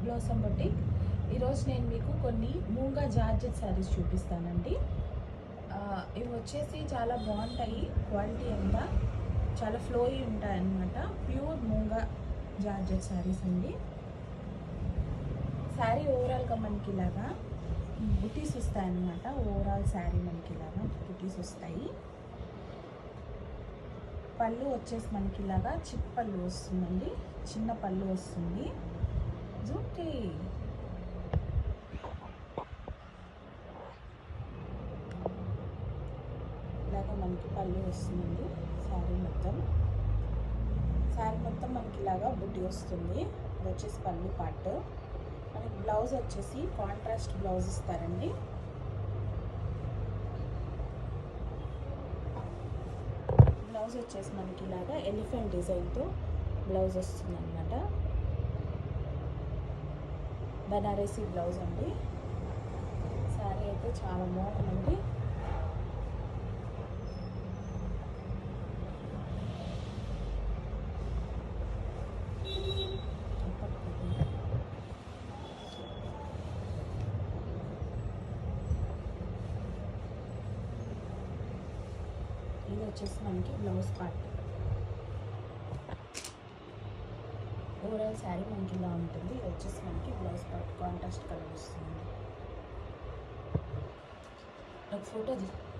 Blossom బట్టి ఈరోజు నేను మీకు కొన్ని మూంగా జార్జెట్ శారీస్ చూపిస్తానండి. ఇవి వచ్చేసి చాలా బాగుంటాయి. క్వాలిటీ అంతా చాలా ఫ్లోయి ఉంటాయి అన్నమాట ప్యూర్ మూంగా జార్జెట్ శారీస్ అండి. శారీ ఓవరాల్గా మనకి ఇలాగా బుటీస్ వస్తాయి అన్నమాట ఓవరాల్ శారీ మనకి ఇలాగా బుటీస్ వస్తాయి. పళ్ళు వచ్చేసి మనకి ఇలాగా చిప్ పళ్ళు వస్తుందండి. చిన్న పళ్ళు వస్తుంది. జుట్టి ఇలాగా మనకి పళ్ళు వస్తుందండి. శారీ మొత్తం. శారీ మొత్తం మనకి ఇలాగా బుట్టి వస్తుంది. ఇది వచ్చేసి పళ్ళు పార్ట్ మనకి బ్లౌజ్ వచ్చేసి కాంట్రాస్ట్ బ్లౌజ్ ఇస్తారండి. బ్లౌజ్ వచ్చేసి మనకి ఇలాగా ఎలిఫెంట్ డిజైన్తో బ్లౌజ్ వస్తుంది అనమాట బనారసీ బ్లౌజ్ అండి. శారీ అయితే చాలా బాగుందండి. ఇది వచ్చేసి మనకి బ్లౌజ్ పార్ట్. ఓవరాల్ శారీ మనకి ఇలా ఉంటుంది. ఇది వచ్చేసి మనకి blouse part. Contrast colours photo दी।